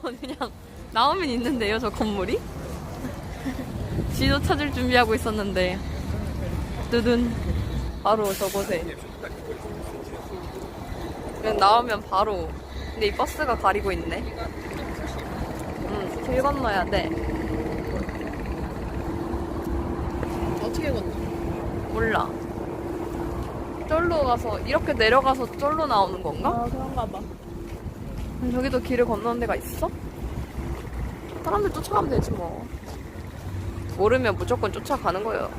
그냥 나오면 있는데요, 저 건물이? 지도 찾을 준비하고 있었는데. 뜨든. 바로 저곳에. 그냥 나오면 바로. 근데 이 버스가 가리고 있네. 응, 길 건너야 돼. 어떻게 건너? 몰라. 쫄로 가서, 이렇게 내려가서 쫄로 나오는 건가? 아 그런가 봐. 그럼 저기도 길을 건너는 데가 있어? 사람들 쫓아가면 되지 뭐. 모르면 무조건 쫓아가는 거예요.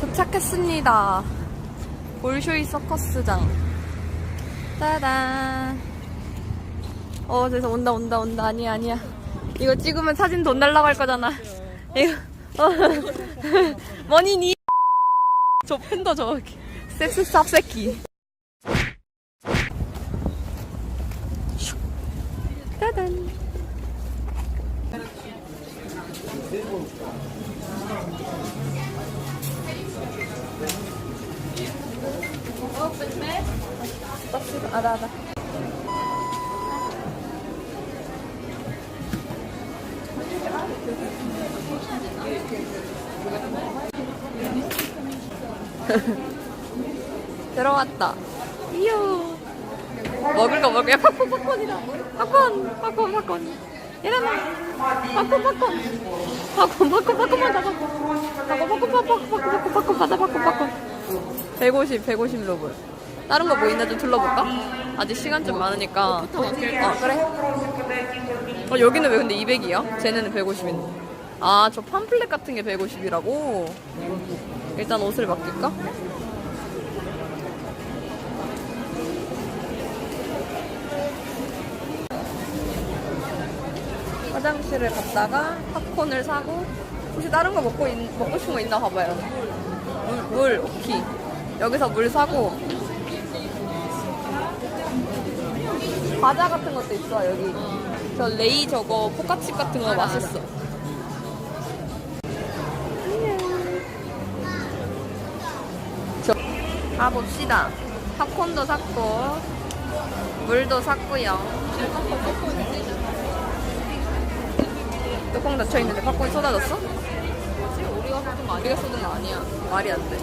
도착했습니다. 볼쇼이 서커스장. 짜잔. 어, 저기서 온다, 온다, 온다. 아니야, 아니야. 이거 찍으면 사진 돈할 거잖아. 이거, 어. 머니, 니. 저 팬더 저기. 섹스 쌉새끼. 알아. 들어왔다. 이요. 먹을 거 먹을 거. 팝콘, 팝콘이다. 팝콘, 팝콘, 팝콘. 일어나. 팝콘, 팝콘. 팝콘, 팝콘, 팝콘 받아, 팝콘. 팝콘, 팝콘, 팝콘, 팝콘, 팝콘, 팝콘 받아, 팝콘, 팝콘. 150, 150 로블. 다른 거 뭐 있나 좀 둘러볼까? 아직 시간 좀 많으니까. 어, 그래. 어, 여기는 왜 근데 200이야? 쟤네는 150인데. 아, 저 팜플렛 같은 게 150이라고? 일단 옷을 맡길까? 화장실을 갔다가 팝콘을 사고 혹시 다른 거 먹고, 있, 먹고 싶은 거 있나 봐봐요. 물, 물, 오키. 여기서 물 사고 과자 같은 것도 있어 여기. 저 레이 저거 포카칩 같은 거 맛있어. 저 가봅시다. 팝콘도 샀고 물도 샀고요. 닫혀 있는데 팝콘이 쏟아졌어? 우리가 쏟은 거 아니야. 말이 안 돼.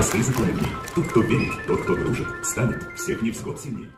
나도. Но простые законы. Тот, кто верит, тот, кто дружит, станет всех невзгод сильнее.